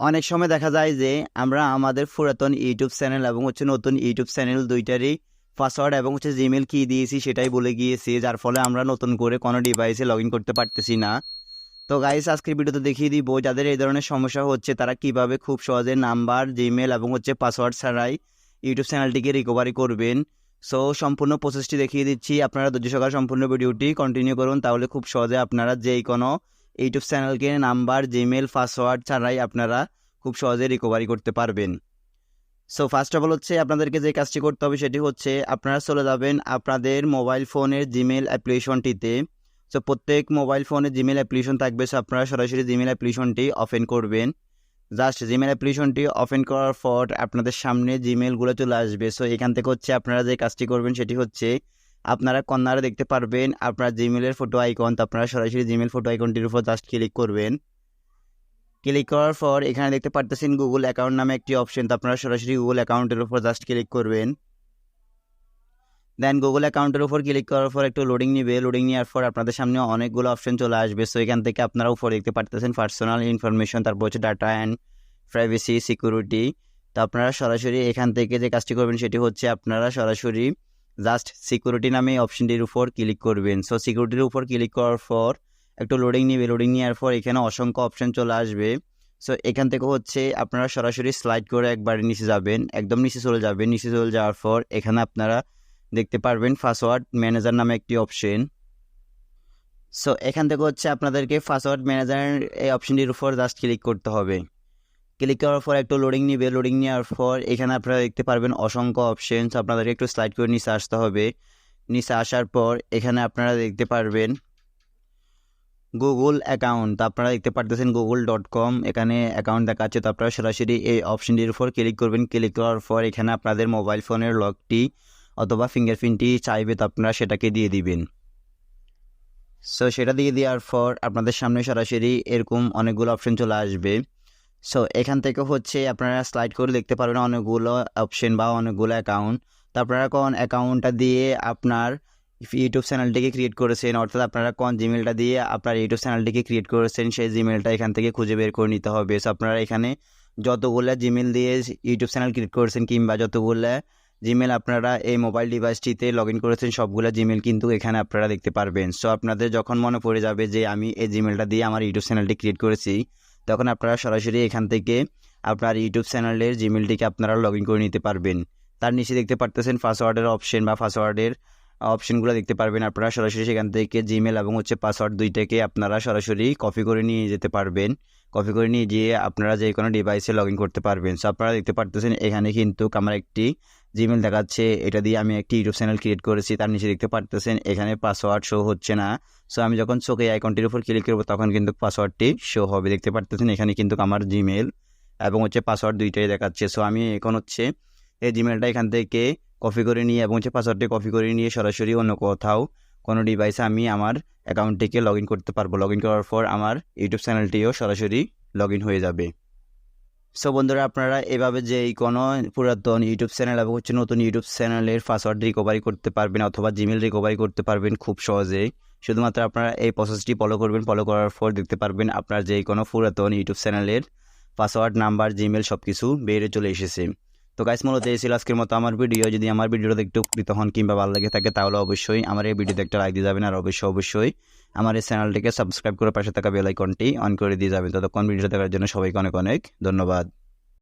অনেক সময় দেখা যায় যে আমরা আমাদের পুরাতন ইউটিউব চ্যানেল এবং হচ্ছে নতুন ইউটিউব চ্যানেল দুইটারই পাসওয়ার্ড এবং হচ্ছে জিমেল কি দিয়েছি সেটাই বলে গিয়েছি, যার ফলে আমরা নতুন করে কোনো ডিভাইসে লগ ইন করতে পারতেছি না। তো গাইস আজকের ভিডিওতে দেখিয়ে দিব যাদের এই ধরনের সমস্যা হচ্ছে, তারা কীভাবে খুব সহজে নাম্বার জিমেল এবং হচ্ছে পাসওয়ার্ড ছাড়াই ইউটিউব চ্যানেলটিকে রিকভারি করবেন। সো সম্পূর্ণ প্রসেসটি দেখিয়ে দিচ্ছি। আপনারা ধৈর্য সকাল সম্পূর্ণ ভিডিওটি কন্টিনিউ করুন, তাহলে খুব সহজে আপনারা যেই কোনো ইউটিউব চ্যানেলকে নাম্বার জিমেল পাসওয়ার্ড ছাড়াই আপনারা খুব সহজে রিকভারি করতে পারবেন। সো ফার্স্ট অফ অল হচ্ছে আপনাদেরকে যে কাজটি করতে হবে সেটি হচ্ছে আপনারা চলে যাবেন আপনাদের মোবাইল ফোনের জিমেল অ্যাপ্লিকেশনটিতে সো প্রত্যেক মোবাইল ফোনে জিমেল অ্যাপ্লিকেশন থাকবে। সো আপনারা সরাসরি জিমেল অ্যাপ্লিকেশনটি ওপেন করবেন। জাস্ট জিমেল অ্যাপ্লিকেশনটি ওপেন করার পর আপনাদের সামনে জিমেলগুলো চলে আসবে। সো এখান থেকে হচ্ছে আপনারা যে কাজটি করবেন সেটি হচ্ছে আপনারা কর্নারে দেখতে পারবেন, আপনার জিমেলের ফটো আইকন তো আপনারা সরাসরি জিমেল ফটো আইকনটির উপর জাস্ট ক্লিক করবেন। ক্লিক করার পর এখানে দেখতে পারতেছেন গুগল অ্যাকাউন্ট নামে একটি অপশন তো আপনারা সরাসরি গুগল অ্যাকাউন্টের উপর জাস্ট ক্লিক করবেন। দেন গুগল অ্যাকাউন্টের উপর ক্লিক করার পর একটু লোডিং নিবে। লোডিং নেওয়ার পর আপনাদের সামনে অনেকগুলো অপশন চলে আসবে। সো এখান থেকে আপনারা উপর দেখতে পারতেছেন পার্সোনাল ইনফরমেশন তারপর হচ্ছে ডাটা অ্যান্ড প্রাইভেসি সিকিউরিটি তো আপনারা সরাসরি এখান থেকে যে কাজটি করবেন সেটি হচ্ছে আপনারা সরাসরি জাস্ট সিকিউরিটি নামে অপশনটির উপর ক্লিক করবেন। সো সিকিউরিটির উপর ক্লিক করার পর একটু লোডিং নিবে। লোডিং নেওয়ার পর এখানে অসংখ্য অপশন চলে আসবে। সো এখান থেকে হচ্ছে আপনারা সরাসরি স্লাইড করে একবার নিচে যাবেন। একদম নিচে চলে যাবেন। নিচে চলে যাওয়ার পর এখানে আপনারা দেখতে পারবেন পাসওয়ার্ড ম্যানেজার নামে একটি অপশন সো এখান থেকে হচ্ছে আপনাদেরকে পাসওয়ার্ড ম্যানেজার এই অপশনটির উপর জাস্ট ক্লিক করতে হবে। ক্লিক করার পর একটু লোডিং নিবে। লোডিং নেওয়ার পর এখানে আপনারা দেখতে পারবেন অসংখ্য অপশনস আপনাদেরকে একটু স্লাইড করে নিচে আসতে হবে। নিচে আসার পর এখানে আপনারা দেখতে পারবেন গুগল অ্যাকাউন্ট আপনারা দেখতে পারতেছেন গুগল ডট কম এখানে অ্যাকাউন্ট দেখাচ্ছে। তো আপনারা সরাসরি এই অপশনটির উপর ক্লিক করবেন। ক্লিক করার পর এখানে আপনাদের মোবাইল ফোনের লকটি অথবা ফিঙ্গারপ্রিন্টটি চাইবে। তো আপনারা সেটাকে দিয়ে দিবেন। সো সেটা দিয়ে দেওয়ার পর আপনাদের সামনে সরাসরি এরকম অনেকগুলো অপশন চলে আসবে। সো এখান থেকে হচ্ছে আপনারা স্লাইড করে দেখতে পারবেন অনেকগুলো অপশন বা অনেকগুলো অ্যাকাউন্ট তো আপনারা কোন অ্যাকাউন্টটা দিয়ে আপনার ইউটিউব চ্যানেলটিকে ক্রিয়েট করেছেন, অর্থাৎ আপনারা কোন জিমেলটা দিয়ে আপনার ইউটিউব চ্যানেলটিকে ক্রিয়েট করেছেন, সেই জিমেলটা এখান থেকে খুঁজে বের করে নিতে হবে। সো আপনারা এখানে যতগুলো জিমেল দিয়ে ইউটিউব চ্যানেল ক্রিয়েট করেছেন কিংবা যতগুলো জিমেল আপনারা এই মোবাইল ডিভাইসটিতে লগ ইন করেছেন, সবগুলো জিমেল কিন্তু এখানে আপনারা দেখতে পারবেন। সো আপনাদের যখন মনে পড়ে যাবে যে আমি এই জিমেলটা দিয়ে আমার ইউটিউব চ্যানেলটি ক্রিয়েট করেছি তখন আপনারা সরাসরি এখান থেকে আপনার ইউটিউব চ্যানেলের জিমেলটিকে আপনারা লগ ইন করে নিতে পারবেন। তার নিচে দেখতে পারতেছেন পাসওয়ার্ডের অপশন বা পাসওয়ার্ডের অপশনগুলো দেখতে পারবেন। আপনারা সরাসরি সেখান থেকে জিমেল এবং হচ্ছে পাসওয়ার্ড দুইটাকে আপনারা সরাসরি কপি করে নিয়ে যেতে পারবেন। কপি করে নিয়ে গিয়ে আপনারা যে কোনো ডিভাইসে লগ ইন করতে পারবেন। সো আপনারা দেখতে পারতেছেন এখানে কিন্তু আমার একটি জিমেল দেখাচ্ছে, এটা দিয়ে আমি একটি ইউটিউব চ্যানেল ক্রিয়েট করেছি, তার নিচে দেখতে পারতেছেন, এখানে পাসওয়ার্ড শো হচ্ছে না। সো আমি যখন চোখে আইকনটির উপর ক্লিক করব, তখন কিন্তু পাসওয়ার্ডটি শো হবে। দেখতে পারতেছেন, এখানে কিন্তু আমার জিমেল এবং হচ্ছে পাসওয়ার্ড দুইটাই দেখাচ্ছে। সো আমি এখন হচ্ছে এই জিমেলটা এখান থেকে কপি করে নিয়ে এবং হচ্ছে পাসওয়ার্ডটি কপি করে নিয়ে সরাসরি অন্য কোথাও কোনো ডিভাইসে আমি আমার অ্যাকাউন্টটিকে লগ করতে পারব। লগ করার পর আমার ইউটিউব চ্যানেলটিও সরাসরি লগ হয়ে যাবে। সো বন্ধুরা, আপনারা এভাবে যে কোনো পুরাতন ইউটিউব চ্যানেল এবং হচ্ছে নতুন ইউটিউব চ্যানেলের পাসওয়ার্ড রিকভারি করতে পারবেন অথবা জিমেল রিকভারি করতে পারবেন খুব সহজেই। শুধুমাত্র আপনারা এই প্রসেসটি ফলো করবেন ফলো করার পর দেখতে পারবেন আপনার যে কোনো পুরাতন ইউটিউব চ্যানেলের পাসওয়ার্ড নাম্বার জিমেল সব কিছু বেড়ে চলে এসেছে। তো গাইস মূলত এই ছিল আজকের মতো আমার ভিডিও যদি আমার ভিডিওটা একটু উপকৃত হন কিংবা ভালো লাগে থাকে, তাহলে অবশ্যই আমার এই ভিডিওতে একটা লাইক দিয়ে যাবেন। আর অবশ্যই অবশ্যই আমার এই চ্যানেলটিকে সাবস্ক্রাইব করে পাশে থাকা বেল আইকনটি অন করে দিয়ে যাবেন। ততক্ষণ ভিডিও দেখার জন্য সবাইকে অনেক অনেক ধন্যবাদ।